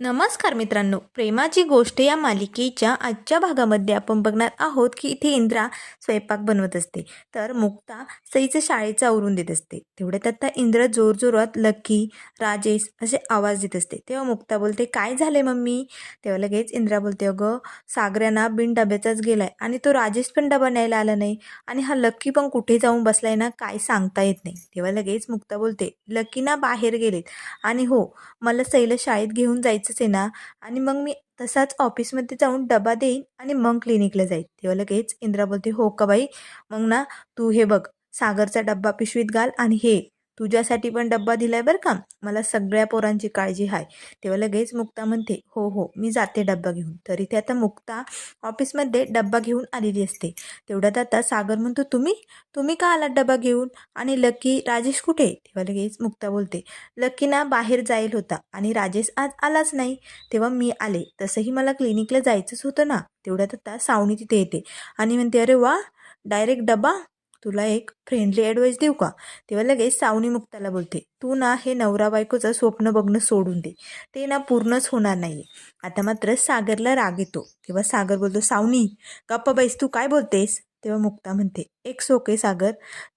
नमस्कार मित्रांनो प्रेमाची गोष्ट या मालिकेच्या आजच्या भागामध्ये आपण बघणार आहोत की इथे इंद्रा स्वयंपाक बनवत असते तर मुक्ता सईचं शाळेचं आवरून देत असते. तेवढ्यात आता इंद्र जोरजोरात लक्की राजेश असे आवाज देत असते. तेव्हा मुक्ता बोलते काय झाले मम्मी? तेव्हा लगेच इंद्रा बोलते अगं सागऱ्यांना बिन डब्याचाच गेलाय आणि तो राजेश पण डबा न्यायला आला नाही आणि हा लक्की पण कुठे जाऊन बसलाय ना काय सांगता येत नाही. तेव्हा लगेच मुक्ता बोलते लक्की ना बाहेर गेलेत. आणि हो मला सईला शाळेत घेऊन जायचं जायचंच आहे ना? आणि मग मी तसाच ऑफिसमध्ये जाऊन डबा देईन आणि मग क्लिनिकला जाईल तेव्हा लगेच इंद्रा बोलते हो का बाई? मग ना तू हे बघ सागरचा डब्बा पिशवीत घाल आणि हे तुझ्यासाठी पण डब्बा दिलाय बरं का? मला सगळ्या पोरांची काळजी आहे तेव्हा लगेच मुक्ता म्हणते हो हो मी जाते डब्बा घेऊन. तरी ते आता मुक्ता ऑफिसमध्ये डब्बा घेऊन आलेली असते. तेवढ्यात आता सागर म्हणतो तुम्ही? तुम्ही का आलात डबा घेऊन? आणि लकी राजेश कुठे तेव्हा लगेच मुक्ता बोलते लकी ना बाहेर जाईल होता आणि राजेश आज आलाच नाही. तेव्हा मी आले. तसंही मला क्लिनिकला जायचंच होतं ना. तेवढ्यात आता सावणी तिथे येते. आणि म्हणते अरे वा डायरेक्ट डबा तुला एक फ्रेंडली ॲडवाईस देऊ का? तेव्हा लगेच सावनी मुक्ताला बोलते तू ना हे नवरा बायकोचं स्वप्न बघणं सोडून दे. ते ना पूर्णच होणार नाही आता मात्र सागरला राग येतो. तेव्हा सागर बोलतो सावनी गप्पा बाईस तू काय बोलतेस? तेव्हा मुक्ता म्हणते एक सोके सागर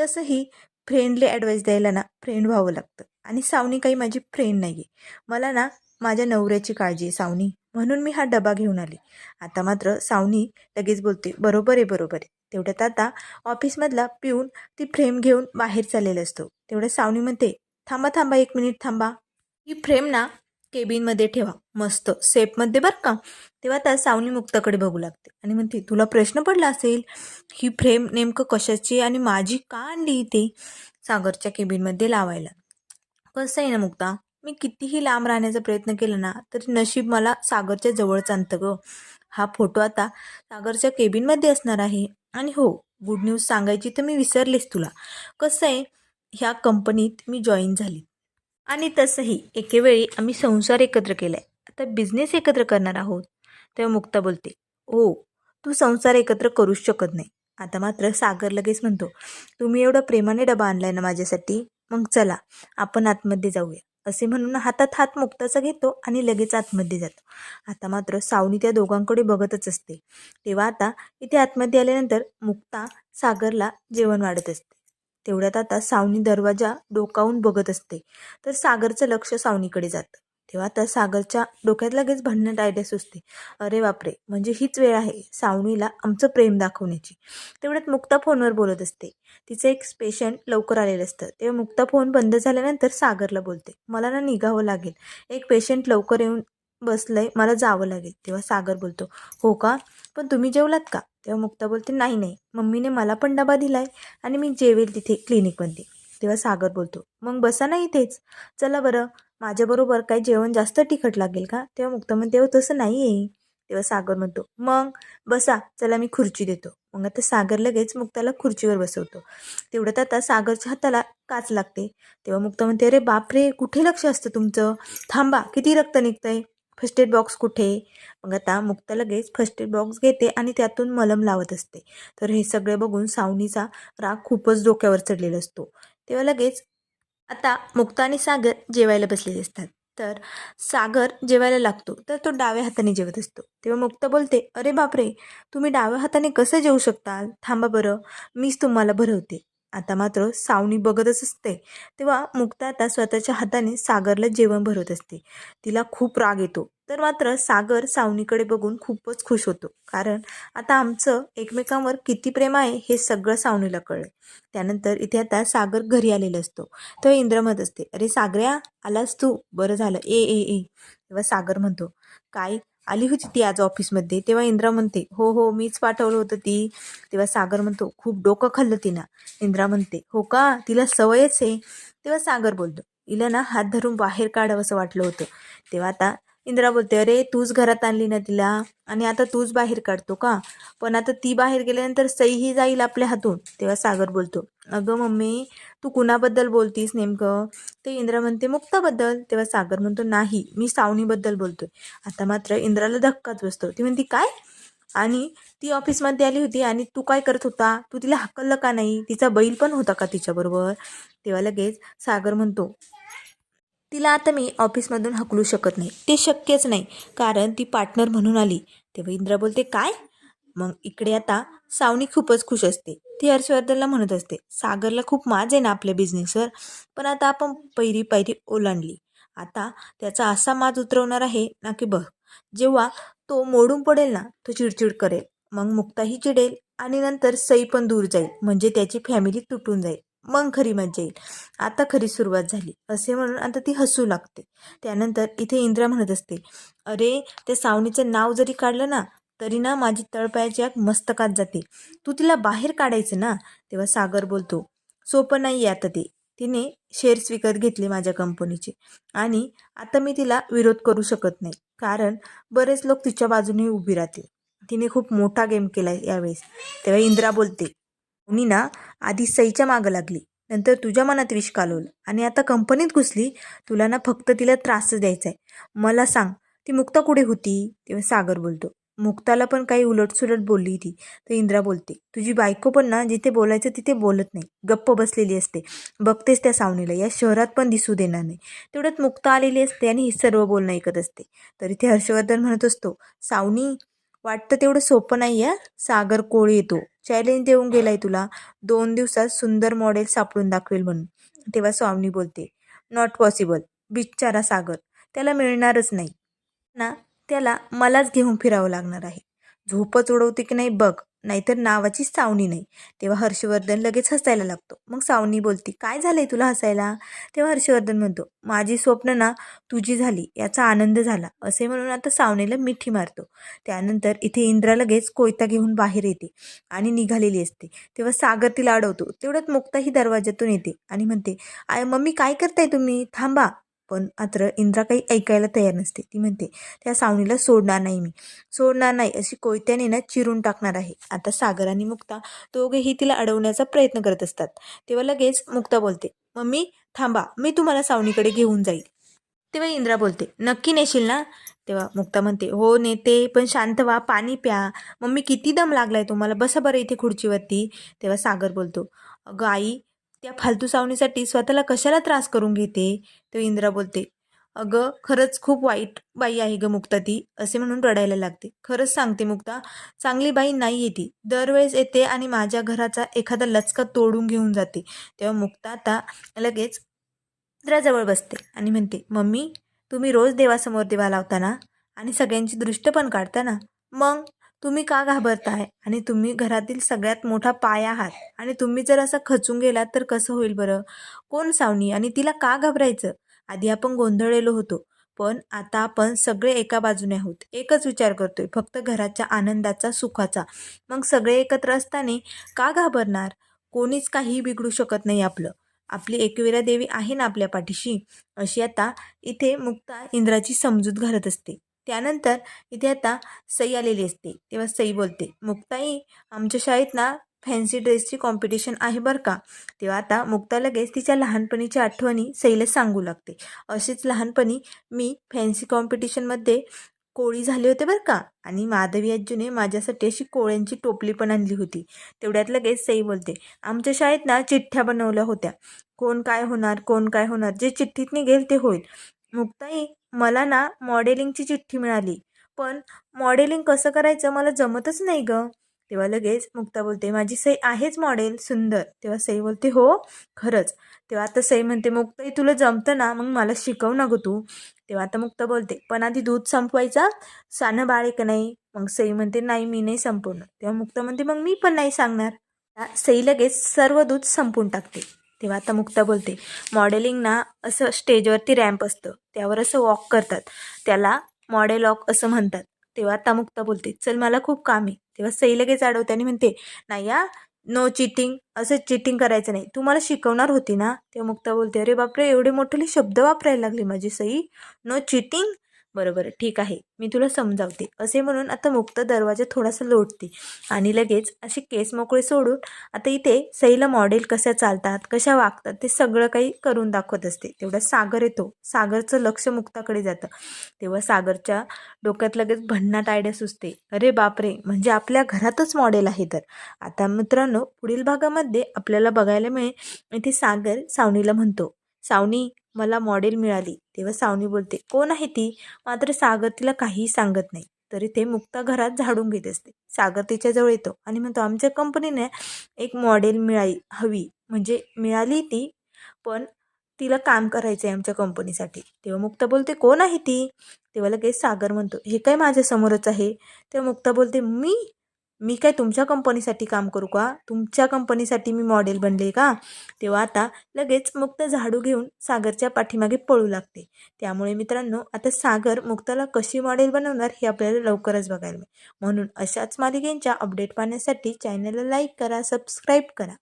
तसंही फ्रेंडली ॲडवाईस द्यायला ना फ्रेंड व्हावं लागतं. आणि सावनी काही माझी फ्रेंड नाही आहे मला ना माझ्या नवऱ्याची काळजी आहे सावनी. म्हणून मी हा डबा घेऊन आले. आता मात्र सावनी लगेच बोलते बरोबर आहे बरोबर आहे. तेवढ्यात आता ऑफिसमधला पिऊन ती फ्रेम घेऊन बाहेर चाललेला असतो. तेवढ्या सावनी म्हणते थांबा थांबा एक मिनिट थांबा. ही फ्रेम ना केबिनमध्ये ठेवा. मस्त. सेफमध्ये बरं का? तेव्हा त्या सावनी मुक्ताकडे बघू लागते आणि म्हणते तुला प्रश्न पडला असेल? ही फ्रेम नेमकं कशाची आणि माझी का आणली इथे सागरच्या केबिनमध्ये लावायला. कसं आहे ना मुक्ता? मी कितीही लांब राहण्याचा प्रयत्न केला ना तरी नशीब मला सागरच्या जवळच आणतं गं. हा फोटो आता सागरच्या केबिनमध्ये असणार आहे. आणि हो गुड न्यूज सांगायची तर मी विसरलेच तुला. कसं आहे ह्या कंपनीत मी जॉईन झाली. आणि तसंही एकेवेळी आम्ही संसार एकत्र केला आहे आता बिझनेस एकत्र करणार आहोत तेव्हा मुक्ता बोलते हो तू संसार एकत्र करूच शकत नाही. आता मात्र सागर लगेच म्हणतो तुम्ही एवढा प्रेमाने डबा आणलाय ना माझ्यासाठी मग चला आपण आतमध्ये जाऊया. असे म्हणून हातात हात मुक्ताचा घेतो आणि लगेच आतमध्ये जातो. आता मात्र सावनी त्या दोघांकडे बघतच असते. तेव्हा आता इथे आतमध्ये आल्यानंतर मुक्ता सागरला जेवण वाढत असते. तेवढ्यात आता सावनी दरवाजा डोकावून बघत असते. तर सागरचं लक्ष सावनीकडे जातं. तेव्हा त्या सागरच्या डोक्यात लगेच भांडण्यात आयडिया सुचते. अरे बापरे! म्हणजे हीच वेळ आहे सावणीला आमचं प्रेम दाखवण्याची. तेवढ्यात मुक्ता फोनवर बोलत असते. तिचं एक पेशंट लवकर आलेलं असतं तेव्हा मुक्ता फोन बंद झाल्यानंतर सागरला बोलते. मला ना निघावं लागेल. एक पेशंट लवकर येऊन बसलंय मला जावं लागेल. तेव्हा सागर बोलतो हो का? पण तुम्ही जेवलात का? तेव्हा मुक्ता बोलते नाही नाही. मम्मीने मला पण डबा दिलाय आणि मी जेवेल तिथे क्लिनिकमध्ये तेव्हा सागर बोलतो मग बसा ना इथेच. चला बरं. माझ्याबरोबर काही जेवण जास्त तिखट लागेल का? तेव्हा मुक्ता म्हणते हो तसं नाही आहे तेव्हा सागर म्हणतो मग बसा चला मी खुर्ची देतो. मग आता सागर लगेच मुक्ताला खुर्चीवर बसवतो. तेवढ्यात आता सागरच्या हाताला काच लागते. तेव्हा मुक्ता म्हणते अरे बापरे कुठे लक्ष असतं तुमचं? थांबा किती रक्त निघतंय? फर्स्ट एड बॉक्स कुठे? मग आता मुक्ता लगेच फर्स्ट एड बॉक्स घेते आणि त्यातून मलम लावत असते. तर हे सगळे बघून सावनीचा राग खूपच डोक्यावर चढलेला असतो. तेव्हा लगेच आता मुक्ता आणि सागर जेवायला बसलेले असतात. तर सागर जेवायला लागतो तर तो डाव्या हाताने जेवत असतो. तेव्हा मुक्ता बोलते अरे बापरे तुम्ही डाव्या हाताने कसं जेवू शकता थांबा बरं मीच तुम्हाला भरवते. आता मात्र सावणी बघतच असते. तेव्हा मुक्ता आता स्वतःच्या हाताने सागरला जेवण भरवत असते. तिला खूप राग येतो. तर मात्र सागर सावनीकडे बघून खूपच खुश होतो. कारण आता आमचं एकमेकांवर किती प्रेम आहे हे सगळं सावनीला कळलं. त्यानंतर इथे आता सागर घरी आलेला असतो. तेव्हा इंद्र म्हणत असते. अरे सागऱ्या आलास तू? बरं झालं. ए ए ए. तेव्हा सागर म्हणतो काय? आली होती ती आज ऑफिसमध्ये? तेव्हा इंद्रा म्हणते हो हो मीच पाठवलं होतं ती. तेव्हा सागर म्हणतो खूप डोकं खाल्लं तिनं. इंद्रा म्हणते हो का? तिला सवयच आहे. तेव्हा सागर बोलतो हिला ना हात धरून बाहेर काढावं असं वाटलं होतं. तेव्हा आता इंद्रा बोलते अरे तूच घरात आणली ना तिला. आणि आता तूच बाहेर काढतो का? पण आता ती बाहेर गेल्यानंतर सईही जाईल आपल्या हातून तेव्हा सागर बोलतो. अगं मम्मी तू कुणाबद्दल बोलतीस नेमकं? ते इंद्रा म्हणते मुक्ताबद्दल. तेव्हा सागर म्हणतो नाही मी सावनीबद्दल बोलतोय. आता मात्र इंद्राला धक्काच बसतो. ती म्हणती काय? आणि ती ऑफिसमध्ये आली होती आणि तू काय करत होता? तू तिला हकललं का नाही? तिचा बैल पण होता का तिच्याबरोबर? तेव्हा लगेच सागर म्हणतो तिला आता मी ऑफिसमधून हकलू शकत नाही. ते शक्यच नाही कारण ती पार्टनर म्हणून आली. तेव्हा इंद्रा बोलते काय? मग इकडे आता सावनी खूपच खुश असते. ती हर्षवर्धनला म्हणत असते सागरला खूप माज आहे ना आपल्या बिझनेसवर पण आता आपण पहिरी पायरी ओलांडली. आता त्याचा असा माज उतरवणार आहे ना की बघ जेव्हा तो मोडून पडेल ना तो चिडचिड करेल. मग मुक्ताही चिडेल आणि नंतर सई पण दूर जाईल. म्हणजे त्याची फॅमिली तुटून जाईल. मग खरी मजा येईल. आता खरी सुरुवात झाली. असे म्हणून आता ती हसू लागते. त्यानंतर इथे इंद्रा म्हणत असते अरे त्या सावनीचं नाव जरी काढलं ना तरी ना माझी तळपायाची आग मस्तकात जाते. तू तिला बाहेर काढायचं ना? तेव्हा सागर बोलतो सोपं नाही आहे आता ते. तिने शेअर्स विकत घेतले माझ्या कंपनीचे. आणि आता मी तिला विरोध करू शकत नाही कारण बरेच लोक तिच्या बाजूने उभी राहतील. तिने खूप मोठा गेम केला आहे यावेळेस. तेव्हा इंद्रा बोलते ना आधी सईच्या मागं लागली. नंतर तुझ्या मनात विष कालवलं. आणि आता कंपनीत घुसली तुला ना फक्त तिला त्रासच द्यायचा आहे मला सांग ती मुक्ता कुठे होती? तेव्हा सागर बोलतो. मुक्ताला पण काही उलटसुलट बोलली ती तर इंद्रा बोलते तुझी बायको पण ना जिथे बोलायचं तिथे बोलत नाही. गप्प बसलेली असते. बघतेस त्या सावनीला या शहरात पण दिसू देणार नाही. तेवढ्यात मुक्ता आलेली असते आणि हे सर्व बोलणं ऐकत असते. तर इथे हर्षवर्धन म्हणत असतो सावनी वाटतं तेवढं सोपं नाही आहे सागर कोळी येतो. चॅलेंज देऊन गेलाय तुला. दोन दिवसात सुंदर मॉडेल सापडून दाखवेल म्हणून. तेव्हा स्वामी बोलते नॉट पॉसिबल बिचारा सागर. त्याला मिळणारच नाही. ना त्याला मलाच घेऊन फिरावं लागणार आहे. झोपच उडवते की नाही बघ. नाहीतर नावाची सावनी नाही. तेव्हा हर्षवर्धन लगेच हसायला लागतो. मग सावनी बोलती काय झालंय तुला हसायला? तेव्हा हर्षवर्धन म्हणतो माझी स्वप्न ना तुझी झाली याचा आनंद झाला असे म्हणून आता सावनीला मिठी मारतो. त्यानंतर इथे इंद्रा लगेच कोयता घेऊन बाहेर येते आणि निघालेली असते. तेव्हा सागर तिला अडवतो. तेवढ्यात मुक्ताही दरवाज्यातून येते आणि म्हणते आय मम्मी काय करताय तुम्ही? थांबा पण मात्र इंद्रा काही ऐकायला तयार नसते. ती म्हणते त्या सावनीला सोडणार नाही मी. सोडणार नाही अशी कोयत्याने ना चिरून टाकणार आहे. आता सागर आणि मुक्ता दोघेही तिला अडवण्याचा प्रयत्न करत असतात. तेव्हा लगेच मुक्ता बोलते मम्मी थांबा. मी तुम्हाला सावनीकडे घेऊन जाईल. तेव्हा इंद्रा बोलते नक्की नेशील ना? तेव्हा मुक्ता म्हणते हो नेते पण शांत व्हा पाणी प्या. मम्मी किती दम लागलाय तुम्हाला? बसा बरं इथे खुर्चीवरती. तेव्हा सागर बोलतो अगं आई त्या फालतू सावणीसाठी स्वतःला कशाला त्रास करून घेते? तो इंद्रा बोलते अगं खरंच खूप वाईट बाई आहे ग मुक्ता ती असे म्हणून रडायला लागते. खरंच सांगते मुक्ता चांगली बाई नाही येते दरवेळेस येते आणि माझ्या घराचा एखादा लचका तोडून घेऊन जाते. तेव्हा मुक्ता आता लगेच इंद्राजवळ बसते आणि म्हणते मम्मी तुम्ही रोज देवासमोर देवा लावताना आणि सगळ्यांची दृष्ट पण काढता ना मग तुम्ही का घाबरताय? आणि तुम्ही घरातील सगळ्यात मोठा पाय आहात. आणि तुम्ही जर असं खचून गेलात तर कसं होईल बरं? कोण सावनी? आणि तिला का घाबरायचं? आधी आपण गोंधळलेलो होतो. पण आता आपण सगळे एका बाजूने आहोत. एकच विचार करतोय. फक्त घराच्या आनंदाचा सुखाचा. मग सगळे एकत्र असताना का घाबरणार? कोणीच काही बिघडू शकत नाही आपलं. आपली एकविरा देवी आहे ना आपल्या पाठीशी? अशी आता इथे मुक्ता इंद्राची समजूत घालत असते. त्यानंतर इथे आता सई आलेली असते. तेव्हा सई बोलते मुक्ताई आमच्या शाळेत ना फॅन्सी ड्रेसची कॉम्पिटिशन आहे बरं का? तेव्हा आता मुक्ता लगेच तिच्या लहानपणीच्या आठवणी सईला सांगू लागते. असेच लहानपणी मी फॅन्सी कॉम्पिटिशनमध्ये कोळी झाले होते बरं का? आणि माधवी आजूने माझ्यासाठी अशी कोळ्यांची टोपली पण आणली होती. तेवढ्यात लगेच सई बोलते आमच्या शाळेत ना चिठ्ठ्या बनवल्या होत्या. कोण काय होणार कोण काय होणार जे चिठ्ठीत निघेल ते होईल. मुक्ताई मला ना मॉडेलिंगची चिठ्ठी मिळाली. पण मॉडेलिंग कसं करायचं मला जमतच नाही गं. तेव्हा लगेच मुक्ता बोलते माझी सई आहेच मॉडेल सुंदर. तेव्हा सई बोलते हो खरंच. तेव्हा आता सई म्हणते मुक्ताई तुला जमतं ना मग मला शिकव ना गं तू. तेव्हा आता मुक्ता बोलते पण आधी दूध संपवायचा सानं बाळ का नाही? मग सई म्हणते नाही मी नाही संपवणार. तेव्हा मुक्ता म्हणते मग मी पण नाही सांगणार. सई लगेच सर्व दूध संपून टाकते. तेव्हा आता मुक्ता बोलते मॉडेलिंग ना असं स्टेजवरती रॅम्प असतं. त्यावर असं वॉक करतात. त्याला मॉडेल वॉक असं म्हणतात. तेव्हा आता मुक्ता बोलते चल मला खूप काम आहे. तेव्हा सई लगेच अडवते आणि म्हणते नाही या नो चिटिंग असं चिटिंग करायचं नाही. तू मला शिकवणार होती ना? तेव्हा मुक्ता बोलते अरे बापरे एवढे मोठे शब्द वापरायला लागले माझी सई. नो चिटिंग बरोबर ठीक आहे. मी तुला समजावते. असे म्हणून आता मुक्त दरवाजा थोडासा लोटते. आणि लगेच असे केस मोकळे सोडून आता इथे सईला मॉडेल कशा चालतात कशा वागतात ते सगळं काही करून दाखवत असते. तेवढा सागर येतो. सागरचं लक्ष मुक्ताकडे जातं. तेव्हा सागरच्या डोक्यात लगेच भन्नाट आयडिया सुचते. अरे बापरे! म्हणजे आपल्या घरातच मॉडेल आहे तर. आता मित्रांनो पुढील भागामध्ये आपल्याला बघायला मिळेल. इथे सागर सावनीला म्हणतो सावनी मला मॉडेल मिळाली. तेव्हा सावनी बोलते कोण आहे ती? मात्र सागर तिला काहीही सांगत नाही. तरी ते मुक्ता घरात झाडून घेत असते. सागर तिच्याजवळ येतो आणि म्हणतो आमच्या कंपनीने एक मॉडेल मिळाली हवी. म्हणजे मिळाली ती पण तिला काम करायचं आहे आमच्या कंपनीसाठी. तेव्हा मुक्ता बोलते कोण आहे ती? तेव्हा लगेच सागर म्हणतो हे काय माझ्यासमोरच आहे? तेव्हा मुक्ता बोलते मी मी काय तुमच्या कंपनीसाठी काम करू का? तुमच्या कंपनीसाठी मी मॉडेल बनले का? तेव्हा आता लगेच मुक्त झाडू घेऊन सागरच्या पाठीमागे पळू लागते. त्यामुळे मित्रांनो आता सागर मुक्ताला कशी मॉडेल बनवणार हे आपल्याला लवकरच बघायला मिळेल. म्हणून अशाच मालिकेंच्या अपडेट पाहण्यासाठी चॅनलला लाईक करा सबस्क्राईब करा.